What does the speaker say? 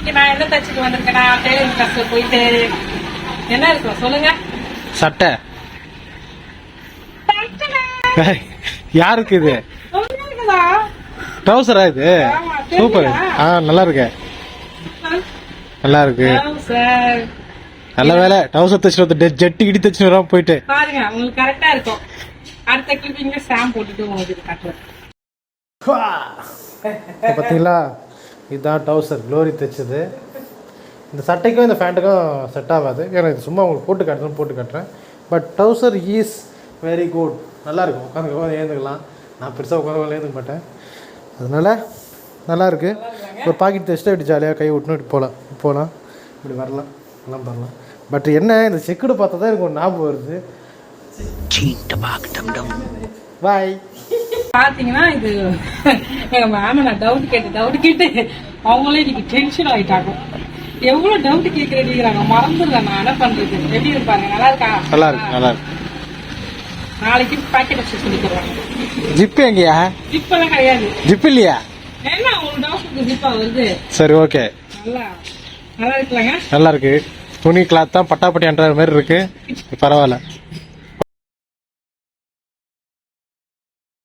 இன்னைக்கு நான் என்ன தச்சுட்டு வந்திருக்கேன்னா டெய்லரிங் கிளாஸ்ல போயிட்டு என்ன இருக்கும்? சொல்லுங்க. சட்டை. யாருக்கு இது? ட்ரௌசரா இது? சூப்பர்? ஆ நல்லா இருக்கு நல்லா இருக்கு நல்ல வேலை. ட்ரௌசர் தச்சுட்டு வந்து ஜெட்டு கிடி தச்சுட்டு வராம போயிட்டு. பாருங்க உங்களுக்கு கரெக்டா இருக்கும். அடுத்த கிளிப்பிங்ல ஸ்டாம்ப் போட்டுட்டு உங்களுக்கு இப்போ பார்த்தீங்களா இதுதான் டவுசர் க்ளோரி தைச்சது. இந்த சட்டைக்கும் இந்த பேண்ட்டுக்கும் செட் ஆகாது. ஏன்னா இது சும்மா உங்களுக்கு போட்டு காட்டுறேன் போட்டு காட்டுறேன். But trouser is very good நல்லா இருக்கும் உட்காந்து உட்காந்து ஏந்துக்கலாம். நான் பெருசாக உட்காந்து ஏந்துக்க மாட்டேன். அதனால நல்லா இருக்கு ஒரு பாக்கெட் தைச்சிட்டு இப்படி ஜாலியாக கை விட்டுன்னு இப்படி போகலாம். போகலாம். இப்படி வரலாம். எல்லாம் பண்ணலாம் பட் என்ன இந்த செக்குடு பார்த்தா தான் எனக்கு ஒரு ஞாபகம் வருது. பாய் பாத்தீங்கன்னா இது எங்க மேம நான் டவுட் கேட்டு டவுட் கேட்டு அவங்களே இன்னைக்கு டென்ஷன் ஆயிட்டாங்க. எவ்வளவு டவுட் கேக்குறேங்கிறாங்க மறந்துடுறேன் நான். என்ன பண்றது? எப்படி இருப்பாங்க? நல்லா இருக்கா? நல்லா இருக்கு நல்லா இருக்கு. நாளைக்கு பாக்கெட் வச்சு சொல்லி தருவாங்க ஜிப்பு எங்கேயா? ஜிப்பெல்லாம் கிடையாது. ஜிப் இல்லையா? என்ன உங்களுக்கு டவுட்டுக்கு ஜிப்பா வருது? சரி ஓகே நல்லா நல்லா இருக்குல்லங்க. நல்லா இருக்கு. துணி கிளாத் தான் பட்டாப்பட்டி அன்ற மாதிரி இருக்கு. பரவாயில்ல.